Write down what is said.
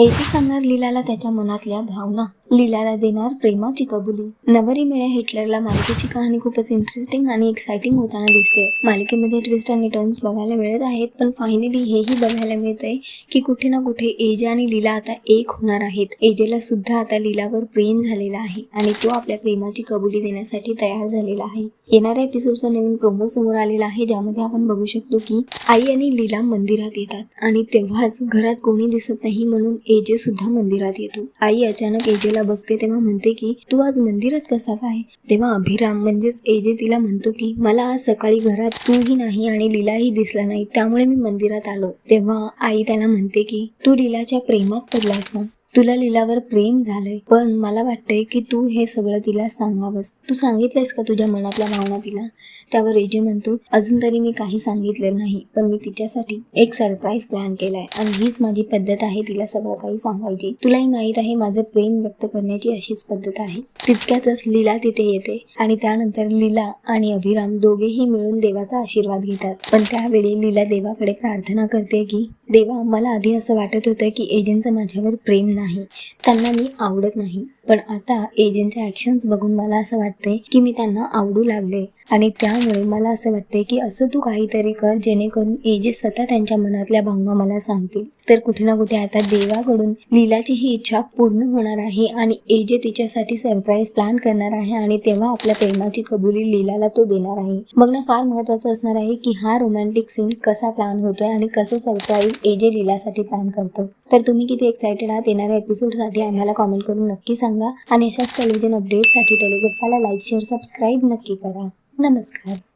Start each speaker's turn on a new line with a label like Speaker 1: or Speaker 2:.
Speaker 1: AJ सांगणार लीलाला त्याच्या मनातल्या भावना लीलाला देणार प्रेमाची कबुली नवरी मिळ्या हिटलरला मालिकेची कहाणी खूपच इंटरेस्टिंग आणि एक्साइटिंग होताना दिसते. मालिकेमध्ये ट्विस्ट आणि टर्न्स बघायला मिळत आहेत पण फायनली हेही बघायला मिळतंय की कुठे ना कुठे एजे आणि लीला आता एक होणार आहेत. एजेला सुद्धा आता लीलावर प्रेम झालेला आहे आणि तो आपल्या प्रेमाची कबुली देण्यासाठी तयार झालेला आहे. येणाऱ्या एपिसोडचा नवीन प्रोमो समोर आलेला आहे ज्यामध्ये आपण बघू शकतो की आई आणि लीला मंदिरात येतात आणि तेव्हाच घरात कोणी दिसत नाही म्हणून एजे सुद्धा मंदिरात येतो. आई अचानक एजेला बघते तेव्हा म्हणते की तू आज मंदिरात कसा काय? तेव्हा अभिराम म्हणजेच एजे तिला म्हणतो की मला आज सकाळी घरात तूही नाही आणि लीलाही दिसला नाही त्यामुळे मी मंदिरात आलो. तेव्हा आई त्याला म्हणते की तू लीलाच्या प्रेमात पडलास ना? तुला लीलावर प्रेम झालंय पण मला वाटतंय की तू हे सगळं तिला सांगावंस. तू सांगितलंयस का तुझ्या मनातल्या भावना तिला? त्यावर रेजे म्हणतो अजून तरी मी काही सांगितलेलं नाही पण मी तिच्यासाठी एक सरप्राईज प्लॅन केलाय आणि हीच माझी पद्धत आहे तिला सगळं काही सांगायची. तुलाही माहीत आहे माझं प्रेम व्यक्त करण्याची अशीच पद्धत आहे. तितक्यातच लीला तिथे येते आणि त्यानंतर लीला आणि अभिराम दोघेही मिळून देवाचा आशीर्वाद घेतात. पण त्यावेळी लीला देवाकडे प्रार्थना करते की देवा मला आधी असं वाटत होतं की एजंटचं माझ्यावर प्रेम नाही त्यांना मी आवडत नाही. पण आता एजंटच्या ॲक्शन्स बघून मला असं वाटतंय की मी त्यांना आवडू लागले. आणि त्यामुळे मला असं वाटतंय की असं तू काहीतरी कर जेणेकरून एजे स्वतः त्यांच्या मनातल्या भावना मला सांगतील. तर कुठे ना कुठे आता देवाकडून लीलाची ही इच्छा पूर्ण होणार आहे आणि एजे तिच्यासाठी सरप्राईज प्लॅन करणार आहे आणि तेव्हा आपल्या प्रेमाची कबुली लीलाला तो देणार आहे. मग ना फार महत्वाचं असणार आहे की हा रोमॅन्टिक सीन कसा प्लॅन होतोय आणि कसं सरप्राईज एजे लीलासाठी प्लॅन करतो. तर तुम्ही किती एक्सायटेड आहात येणाऱ्या एपिसोडसाठी आम्हाला कॉमेंट करून नक्की सांगा. आणि अशाच टेलिव्हिजन अपडेटसाठी टेलिग्राफाला लाईक शेअर सबस्क्राईब नक्की करा. नमस्कार.